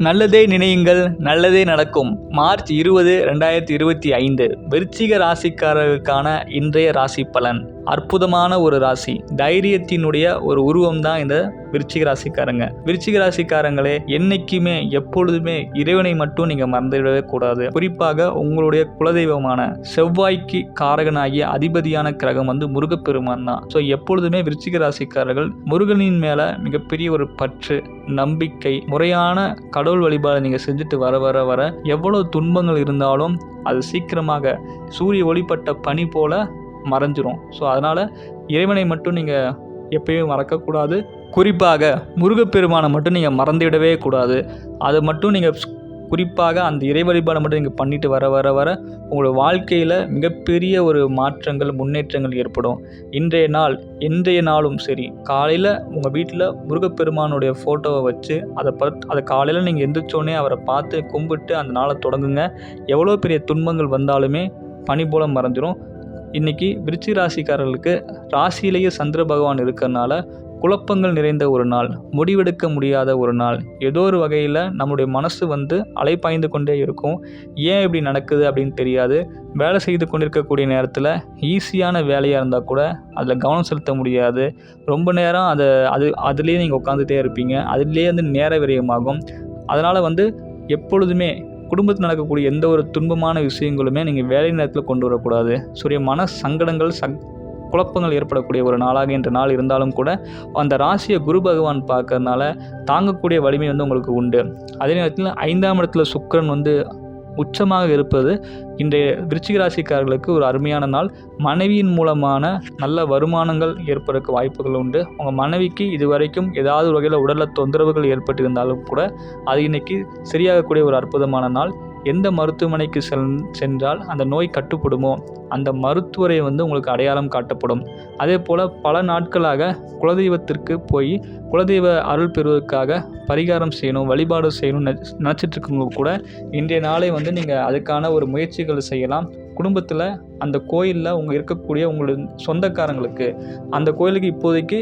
நல்லதே நினையுங்கள் நல்லதே நடக்கும். மார்ச் இருபது ரெண்டாயிரத்தி இருபத்தி ஐந்து. விருச்சிக ராசிக்காரர்களுக்கான இன்றைய ராசி பலன். அற்புதமான ஒரு ராசி. தைரியத்தினுடைய ஒரு உருவம் தான் இந்த விருச்சிக ராசிக்காரங்க. விருச்சிக ராசிக்காரங்களே என்னைக்குமே எப்பொழுதுமே இறைவனை மட்டும் நீங்கள் மறந்துவிடவே கூடாது. குறிப்பாக உங்களுடைய குலதெய்வமான செவ்வாய்க்கு காரகனாகிய அதிபதியான கிரகம் வந்து முருகப்பெருமான் தான். ஸோ எப்பொழுதுமே விருச்சிக ராசிக்காரர்கள் முருகனின் மேலே மிகப்பெரிய ஒரு பற்று நம்பிக்கை முறையான கடவுள் வழிபாடு நீங்கள் செஞ்சுட்டு வர வர வர எவ்வளோ துன்பங்கள் இருந்தாலும் அது சீக்கிரமாக சூரிய ஒளிப்பட்ட பனி போல மறைஞ்சிரும். ஸோ அதனால் இறைவனை மட்டும் நீங்கள் எப்பயும் மறக்கக்கூடாது. குறிப்பாக முருகப்பெருமானை மட்டும் நீங்கள் மறந்துவிடவே கூடாது. அதை மட்டும் நீங்கள் குறிப்பாக அந்த இறை வழிபாடை மட்டும் நீங்கள் பண்ணிட்டு வர வர வர உங்களோட வாழ்க்கையில் மிகப்பெரிய ஒரு மாற்றங்கள் முன்னேற்றங்கள் ஏற்படும். இன்றைய நாள் இன்றைய நாளும் சரி காலையில் உங்கள் வீட்டில் முருகப்பெருமானுடைய ஃபோட்டோவை வச்சு அதை பத் அதை காலையில் நீங்கள் எந்திரிச்சோடனே அவரை பார்த்து கும்பிட்டு அந்த நாளை தொடங்குங்க. எவ்வளோ பெரிய துன்பங்கள் வந்தாலுமே பனி போல மறைஞ்சிரும். இன்றைக்கி விருச்சி ராசிக்காரர்களுக்கு ராசியிலேயே சந்திர பகவான் இருக்கிறனால குழப்பங்கள் நிறைந்த ஒரு நாள் முடிவெடுக்க முடியாத ஒரு நாள். ஏதோ ஒரு வகையில் நம்முடைய மனசு வந்து அலைப்பாய்ந்து கொண்டே இருக்கும். ஏன் இப்படி நடக்குது அப்படின்னு தெரியாது. வேலை செய்து கொண்டிருக்கக்கூடிய நேரத்தில் ஈஸியான வேலையாக இருந்தால் கூட அதில் கவனம் செலுத்த முடியாது. ரொம்ப நேரம் அதை அது அதுலேயே நீங்கள் உட்காந்துட்டே இருப்பீங்க. அதுலேயே வந்து நேர விரயமாகும். அதனால் வந்து எப்பொழுதுமே குடும்பத்தில் நடக்கக்கூடிய எந்த ஒரு துன்பமான விஷயங்களுமே நீங்கள் வேலை நேரத்தில் கொண்டு வரக்கூடாது. சூரிய மன சங்கடங்கள் சக் குழப்பங்கள் ஏற்படக்கூடிய ஒரு நாளாக என்ற நாள் இருந்தாலும் கூட அந்த ராசியை குரு பகவான் பார்க்கறதுனால தாங்கக்கூடிய வலிமை வந்து உங்களுக்கு உண்டு. அதே நேரத்தில் ஐந்தாம் இடத்துல சுக்கரன் வந்து உச்சமாக இருப்பது இன்றைய விருச்சிக ராசிக்காரர்களுக்கு ஒரு அருமையான நாள். மனைவியின் மூலமான நல்ல வருமானங்கள் ஏற்படுறக்கு வாய்ப்புகள் உண்டு. உங்கள் மனைவிக்கு இது வரைக்கும் ஏதாவது ஒரு வகையில் உடலில் தொந்தரவுகள் ஏற்பட்டிருந்தாலும் கூட அது இன்றைக்கி சரியாகக்கூடிய ஒரு அற்புதமான நாள். எந்த மருத்துவமனைக்கு செல் சென்றால் அந்த நோய் கட்டுப்படுமோ அந்த மருத்துவரை வந்து உங்களுக்கு அடையாளம் காட்டப்படும். அதே போல் பல நாட்களாக குலதெய்வத்திற்கு போய் குலதெய்வ அருள் பெறுவதற்காக பரிகாரம் செய்யணும் வழிபாடு செய்யணும்னு நினச்சிட்டு இருக்கவங்க கூட இன்றைய நாளை வந்து நீங்கள் அதுக்கான ஒரு முயற்சிகள் செய்யலாம். குடும்பத்தில் அந்த கோயிலில் உங்கள் இருக்கக்கூடிய உங்களுடைய சொந்தக்காரங்களுக்கு அந்த கோயிலுக்கு இப்போதைக்கு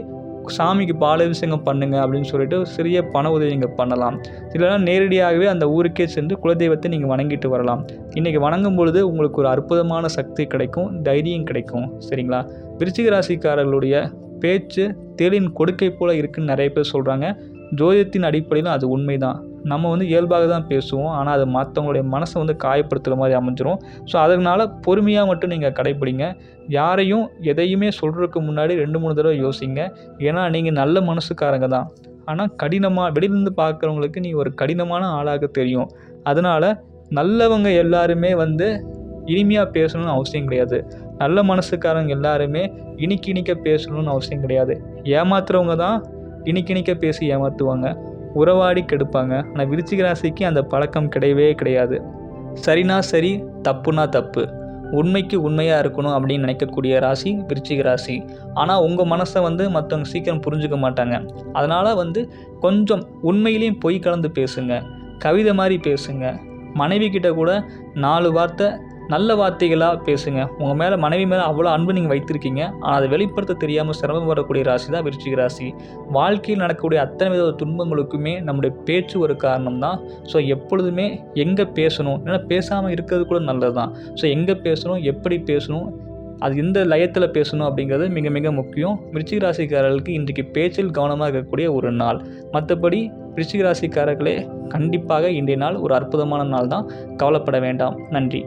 சாமிக்கு பாலாபிஷேகம் பண்ணுங்கள் அப்படின்னு சொல்லிட்டு சிறிய பண உதவி நீங்கள் பண்ணலாம். இல்லைனா நேரடியாகவே அந்த ஊருக்கே சென்று குலதெய்வத்தை நீங்கள் வணங்கிட்டு வரலாம். இன்றைக்கி வணங்கும் பொழுது உங்களுக்கு ஒரு அற்புதமான சக்தி கிடைக்கும் தைரியம் கிடைக்கும். சரிங்களா? விருச்சிக ராசிக்காரர்களுடைய பேச்சு தேலின் கொடுக்கை போல் இருக்குன்னு நிறைய பேர் சொல்கிறாங்க ஜோதிடத்தின் அடிப்படையில் அது உண்மைதான். நம்ம வந்து இயல்பாக தான் பேசுவோம். ஆனால் அது மற்றவங்களுடைய மனசை வந்து காயப்படுத்துகிற மாதிரி அமைஞ்சிரும். ஸோ அதனால் பொறுமையாக மட்டும் நீங்கள் கடைப்பிடிங்க. யாரையும் எதையுமே சொல்கிறதுக்கு முன்னாடி ரெண்டு மூணு தடவை யோசிங்க. ஏன்னா நீங்கள் நல்ல மனசுக்காரங்க தான். ஆனால் கடினமாக வெளியிலேருந்து பார்க்குறவங்களுக்கு நீ ஒரு கடினமான ஆளாக தெரியும். அதனால் நல்லவங்க எல்லாருமே வந்து இனிமையாக பேசணும்னு அவசியம் கிடையாது. நல்ல மனசுக்காரங்க எல்லாருமே இனிக்கு இனிக்க பேசணும்னு அவசியம் கிடையாது. ஏமாத்துறவங்க தான் இனிக்கு பேசி ஏமாற்றுவாங்க உறவாடி கெடுப்பாங்க. ஆனால் விருச்சிக ராசிக்கு அந்த பழக்கம் கிடையவே கிடையாது. சரினா சரி தப்புனா தப்பு. உண்மைக்கு உண்மையாக இருக்கணும் அப்படின்னு நினைக்கக்கூடிய ராசி விருச்சிக ராசி. ஆனால் உங்கள் மனசை வந்து மற்றவங்க சீக்கிரம் புரிஞ்சுக்க மாட்டாங்க. அதனால் வந்து கொஞ்சம் உண்மையிலையும் பொய் கலந்து பேசுங்க. கவிதை மாதிரி பேசுங்க. மனைவி கிட்ட கூட நாலு வார்த்தை நல்ல வார்த்தைகளாக பேசுங்க. உங்கள் மேலே மனைவி மேலே அவ்வளோ அன்பு நீங்கள் வைத்திருக்கீங்க. ஆனால் அதை வெளிப்படுத்த தெரியாமல் சிரமப்படக்கூடிய ராசி தான் விருச்சிக ராசி. வாழ்க்கையில் நடக்கக்கூடிய அத்தனை வித துன்பங்களுக்குமே நம்முடைய பேச்சு ஒரு காரணம் தான் ஸோ எப்பொழுதுமே எங்கே பேசணும்? ஏன்னா பேசாமல் இருக்கிறது கூட நல்லது தான் ஸோ எங்கே பேசணும்? எப்படி பேசணும்? அது எந்த லயத்தில் பேசணும் அப்படிங்கிறது மிக மிக முக்கியம். விருச்சிக ராசிக்காரர்களுக்கு இன்றைக்கு பேச்சில் கவனமாக இருக்கக்கூடிய ஒரு நாள். மற்றபடி விருச்சிக ராசிக்காரர்களே கண்டிப்பாக இன்றைய நாள் ஒரு அற்புதமான நாள் தான் கவலைப்பட வேண்டாம். நன்றி.